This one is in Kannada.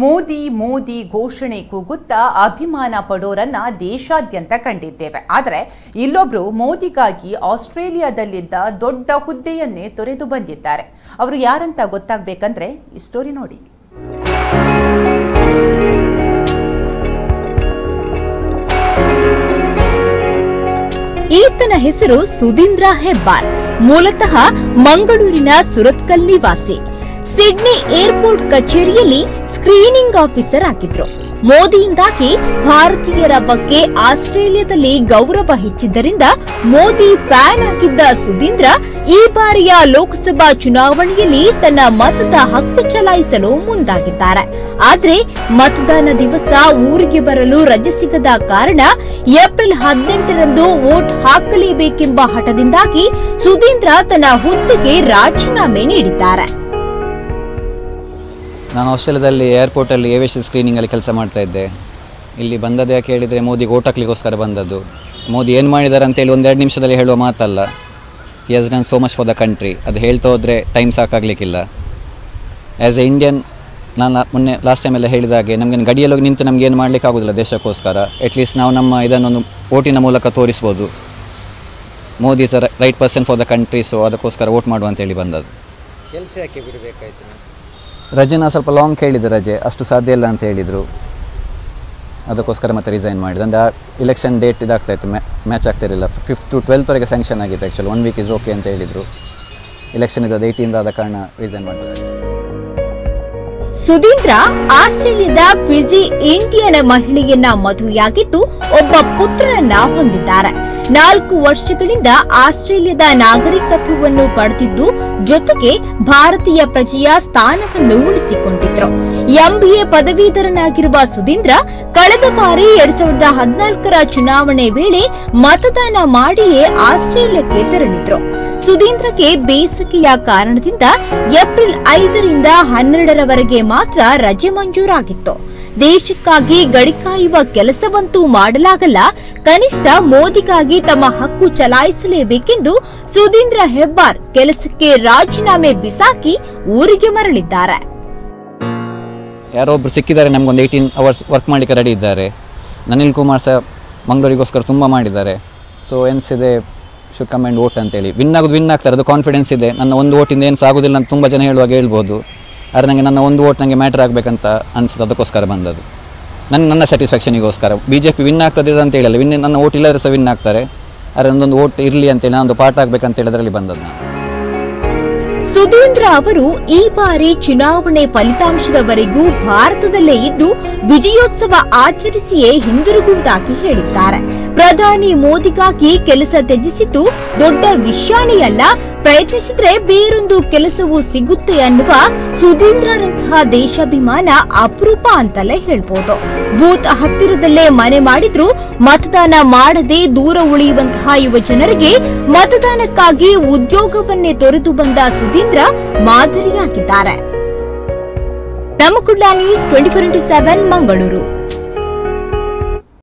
ಮೋದಿ ಮೋದಿ ಘೋಷಣೆ ಕೂಗುತ್ತಾ ಅಭಿಮಾನ ಪಡೋರನ್ನ ದೇಶಾದ್ಯಂತ ಕಂಡಿದ್ದೇವೆ. ಆದರೆ ಇಲ್ಲೊಬ್ರು ಮೋದಿಗಾಗಿ ಆಸ್ಟ್ರೇಲಿಯಾದಲ್ಲಿದ್ದ ದೊಡ್ಡ ಹುದ್ದೆಯನ್ನೇ ತೊರೆದು ಬಂದಿದ್ದಾರೆ. ಅವರು ಯಾರಂತ ಗೊತ್ತಾಗ್ಬೇಕಂದ್ರೆ ಈ ಸ್ಟೋರಿ ನೋಡಿ. ಈತನ ಹೆಸರು ಸುಧೀಂದ್ರ ಹೆಬ್ಬಾರ್. ಮೂಲತಃ ಮಂಗಳೂರಿನ ಸುರತ್ಕಲ್ ನಿವಾಸಿ. ಸಿಡ್ನಿ ಏರ್ಪೋರ್ಟ್ ಕಚೇರಿಯಲ್ಲಿ ಸ್ಕ್ರೀನಿಂಗ್ ಆಫೀಸರ್ ಆಗಿದ್ರು. ಮೋದಿಯಿಂದಾಗಿ ಭಾರತೀಯರ ಬಗ್ಗೆ ಆಸ್ಟ್ರೇಲಿಯಾದಲ್ಲಿ ಗೌರವ ಹೆಚ್ಚಿದ್ದರಿಂದ ಮೋದಿ ಫ್ಯಾನ್ ಆಗಿದ್ದ ಸುಧೀಂದ್ರ ಈ ಬಾರಿಯ ಲೋಕಸಭಾ ಚುನಾವಣೆಯಲ್ಲಿ ತನ್ನ ಮತದ ಹಕ್ಕು ಚಲಾಯಿಸಲು ಮುಂದಾಗಿದ್ದಾರೆ. ಆದರೆ ಮತದಾನ ದಿವಸ ಊರಿಗೆ ಬರಲು ರಜೆ ಸಿಗದ ಕಾರಣ ಏಪ್ರಿಲ್ ಹದಿನೆಂಟರಂದು ವೋಟ್ ಹಾಕಲೇಬೇಕೆಂಬ ಹಠದಿಂದಾಗಿ ಸುಧೀಂದ್ರ ತನ್ನ ಹುದ್ದೆಗೆ ರಾಜೀನಾಮೆ ನೀಡಿದ್ದಾರೆ. ನಾನು ಆಸ್ಟ್ರೇಲಿಯಾದಲ್ಲಿ ಏರ್ಪೋರ್ಟಲ್ಲಿ ಏವಿಯೇಷನ್ ಸ್ಕ್ರೀನಿಂಗಲ್ಲಿ ಕೆಲಸ ಮಾಡ್ತಾ ಇದ್ದೆ. ಇಲ್ಲಿ ಬಂದದ್ದು ಯಾಕೆ ಹೇಳಿದರೆ ಮೋದಿಗೆ ಓಟಾಕ್ಲಿಕ್ಕೋಸ್ಕರ ಬಂದದ್ದು. ಮೋದಿ ಏನು ಮಾಡಿದ್ದಾರೆ ಅಂತೇಳಿ ಒಂದೆರಡು ನಿಮಿಷದಲ್ಲಿ ಹೇಳುವ ಮಾತಲ್ಲ. He has done so much for the country ಅದು ಹೇಳ್ತಾ ಹೋದರೆ ಟೈಮ್ ಸಾಕಾಗಲಿಕ್ಕಿಲ್ಲ. ಆ್ಯಸ್ ಎ ಇಂಡಿಯನ್ ನಾನು ಮೊನ್ನೆ ಲಾಸ್ಟ್ ಟೈಮೆಲ್ಲ ಹೇಳಿದಾಗೆ ನಮಗೆ ಗಡಿಯಲ್ಲಿ ಹೋಗಿ ನಿಂತು ನಮಗೆ ಏನು ಮಾಡಲಿಕ್ಕೆ ಆಗೋದಿಲ್ಲ ದೇಶಕ್ಕೋಸ್ಕರ. ಅಟ್ಲೀಸ್ಟ್ ನಾವು ನಮ್ಮ ಇದನ್ನೊಂದು ಓಟಿನ ಮೂಲಕ ತೋರಿಸ್ಬೋದು. Modi is right person for the country so ಅದಕ್ಕೋಸ್ಕರ ವೋಟ್ ಮಾಡುವ ಅಂತೇಳಿ ಬಂದದ್ದು. ಕೆಲಸ ಯಾಕೆ ಬಿಡಬೇಕಾಯ್ತು? ರಜೆನ ಸ್ವಲ್ಪ ಲಾಂಗ್ ಕೇಳಿದೆ ರಜೆ, ಅಷ್ಟು ಸಾಧ್ಯ ಇಲ್ಲ ಅಂತ ಹೇಳಿದರು. ಅದಕ್ಕೋಸ್ಕರ ಮತ್ತೆ ರಿಸೈನ್ ಮಾಡಿದೆ. ಅಂದರೆ ಆ ಇಲೆಕ್ಷನ್ ಡೇಟ್ ಇದಾಗ್ತಾ ಇತ್ತು ಮ್ಯಾಚ್ ಆಗ್ತಿರಲಿಲ್ಲ ಫಿಫ್ತ್ ಟು ಟ್ವೆಲ್ತ್ವರೆಗೆ ಸ್ಯಾಂಕ್ಷನ್ ಆಗಿತ್ತು actually one week is okay ಅಂತ ಹೇಳಿದರು. ಇಲೆಕ್ಷನ್ ಇದ್ದದ್ದು ಏಯ್ಟೀನ್ ಆದ ಕಾರಣ ರಿಸೈನ್ ಮಾಡಬೇಕಾಗಿತ್ತು ಸುಧೀಂದ್ರ ಆಸ್ಟ್ರೇಲಿಯಾದ ಫಿಜಿ ಇಂಡಿಯನ್ ಮಹಿಳೆಯನ್ನ ಮದುವೆಯಾಗಿದ್ದು ಒಬ್ಬ ಪುತ್ರನನ್ನ ಹೊಂದಿದ್ದಾರೆ. ನಾಲ್ಕು ವರ್ಷಗಳಿಂದ ಆಸ್ಟ್ರೇಲಿಯಾದ ನಾಗರಿಕತ್ವವನ್ನು ಪಡೆದಿದ್ದು ಜೊತೆಗೆ ಭಾರತೀಯ ಪ್ರಜೆಯ ಸ್ಥಾನವನ್ನು ಉಳಿಸಿಕೊಂಡಿದ್ರು. ಎಂಬಿಎ ಪದವೀಧರನಾಗಿರುವ ಸುಧೀಂದ್ರ ಕಳೆದ ಬಾರಿ ಎರಡ್ ಸಾವಿರದ ಹದಿನಾಲ್ಕರ ಚುನಾವಣೆ ವೇಳೆ ಮತದಾನ ಮಾಡಿಯೇ ಆಸ್ಟ್ರೇಲಿಯಾಕ್ಕೆ ತೆರಳಿದ್ರು. ಸುಧೀಂದ್ರಗೆ ಬೇಸಿಗೆಯ ಕಾರಣದಿಂದ ಏಪ್ರಿಲ್ ಐದರಿಂದ ಹನ್ನೆರಡರವರೆಗೆ ಮಾತ್ರ ರಜೆ ಮಂಜೂರಾಗಿತ್ತು. ದೇಶಕ್ಕಾಗಿ ಗಡಿಕಾಯುವ ಕೆಲಸವಂತೂ ಮಾಡಲಾಗಲ್ಲ. ಕನಿಷ್ಠ ಮೋದಿಗಾಗಿ ತಮ್ಮ ಹಕ್ಕು ಚಲಾಯಿಸಲೇಬೇಕೆಂದು ಸುಧೀಂದ್ರ ಹೆಬ್ಬಾರ್ ಕೆಲಸಕ್ಕೆ ರಾಜೀನಾಮೆ ಬಿಸಾಕಿ ಊರಿಗೆ ಮರಳಿದ್ದಾರೆ. ಯಾರೋ ಒಬ್ರು ಸಿಕ್ಕಿದ್ದಾರೆ, ನಮ್ಗೊಂದು ಏಯ್ಟೀನ್ ಅವರ್ಸ್ ವರ್ಕ್ ಮಾಡಲಿಕ್ಕೆ ರೆಡಿ ಇದ್ದಾರೆ. ಅನಿಲ್ ಕುಮಾರ್ ಸರ್ ಮಂಗಳೂರಿಗೋಸ್ಕರ ತುಂಬ ಮಾಡಿದ್ದಾರೆ. ಸೊ ಎನ್ಸಿದೆ ಶುಡ್ ಆ್ಯಂಡ್ ಓಟ್ ಅಂತೇಳಿ. ವಿನ್ ಆಗೋದು ವಿನ್ ಆಗ್ತಾರೆ. ಅದು ಕಾನ್ಫಿಡೆನ್ಸ್ ಇದೆ. ನನ್ನ ಒಂದು ಓಟಿಂದ ಏನು ಸಾಗೋದಿಲ್ಲ ಅಂತ ತುಂಬ ಜನ ಹೇಳುವಾಗ ಹೇಳ್ಬೋದು. ಆದರೆ ನನಗೆ ನನ್ನ ಒಂದು ಓಟ್ ನನಗೆ ಮ್ಯಾಟ್ರ್ ಆಗಬೇಕಂತ ಅನಿಸುತ್ತೆ. ಅದಕ್ಕೋಸ್ಕರ ಬಂದದ್ದು. ನನ್ನ ನನ್ನ ಸ್ಯಾಟಿಸ್ಫ್ಯಾಕ್ಷನಿಗೋಸ್ಕರ ಬಿ ಜೆ ಪಿ ವಿನ್ ಆಗ್ತದೆ ಅಂತ ಹೇಳಲ್ಲ. ವಿನ್ ನನ್ನ ಓಟ್ ಇಲ್ಲದ್ರೆ ಸಹ ವಿನ್ ಆಗ್ತಾರೆ. ಆದರೆ ನನ್ನೊಂದು ಓಟ್ ಇರಲಿ ಅಂತೇಳಿ ಒಂದು ಪಾಠ ಆಗಬೇಕಂತೇಳಿ ಅದರಲ್ಲಿ ಬಂದದ್ದು ನಾನು. ಸುಧೀಂದ್ರ ಅವರು ಈ ಬಾರಿ ಚುನಾವಣೆ ಫಲಿತಾಂಶದವರೆಗೂ ಭಾರತದಲ್ಲೇ ಇದ್ದು, ವಿಜಯೋತ್ಸವ ಆಚರಿಸಿಯೇ ಹಿಂದಿರುಗುವುದಾಗಿ ಹೇಳಿದ್ದಾರೆ. ಪ್ರಧಾನಿ ಮೋದಿಗಾಗಿ ಕೆಲಸ ತ್ಯಜಿಸಿದ್ದು ದೊಡ್ಡ ವಿಷಾಣಿಯಲ್ಲ. ಪ್ರಯತ್ನಿಸಿದ್ರೆ ಬೇರೊಂದು ಕೆಲಸವೂ ಸಿಗುತ್ತೆ ಅನ್ನುವ ಸುಧೀಂದ್ರರಂತಹ ದೇಶಾಭಿಮಾನ ಅಪರೂಪ ಅಂತಲೇ ಹೇಳ್ಬೋದು. ಬೂತ್ ಹತ್ತಿರದಲ್ಲೇ ಮನೆ ಮಾಡಿದ್ರು, ಮತದಾನ ಮಾಡದೆ ದೂರ ಉಳಿಯುವಂತಹ ಯುವ ಜನರಿಗೆ ಮತದಾನಕ್ಕಾಗಿ ಉದ್ಯೋಗವನ್ನೇ ತೊರೆದು ಬಂದ ಸುಧೀಂದ್ರ ಮಾದರಿಯಾಗಿದ್ದಾರೆ. ನಮ್ಮ news twenty four into seven, Mangaluru.